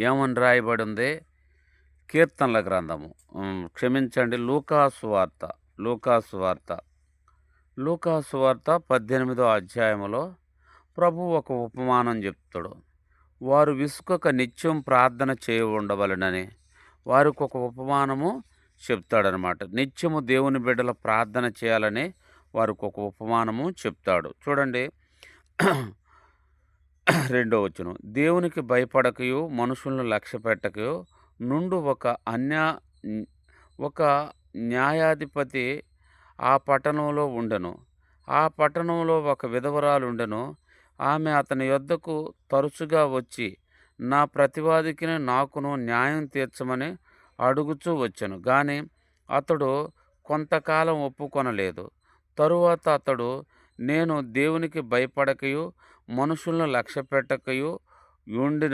ఏమని రాయబడి ఉంది కీర్తనల గ్రంథము. క్షమించండి లూకాసు వార్త లూకాసు వార్త లూకాసు వార్త పద్దెనిమిదో అధ్యాయములో ప్రభు ఒక ఉపమానం చెప్తాడు. వారు విసుకొక నిత్యం ప్రార్థన చేయ ఉండవలనని వారికి ఒక ఉపమానము చెప్తాడనమాట. నిత్యము దేవుని బిడ్డల ప్రార్థన చేయాలని వారికి ఒక ఉపమానము చెప్తాడు. చూడండి రెండో వచ్చును దేవునికి భయపడకయో మనుషులను లక్ష్య పెట్టకయో నుండు ఒక అన్యా ఒక న్యాయాధిపతి ఆ పట్టణంలో ఉండెను. ఆ పట్టణంలో ఒక విధవరాలు ఉండను. ఆమె అతని యొద్దకు తరచుగా వచ్చి నా ప్రతివాదికి నాకును న్యాయం తీర్చమని అడుగుచూ వచ్చాను. కానీ అతడు కొంతకాలం ఒప్పుకొనలేదు. తరువాత అతడు నేను దేవునికి భయపడకయు మనుషులను లక్ష్య పెట్టకయు ఉండిన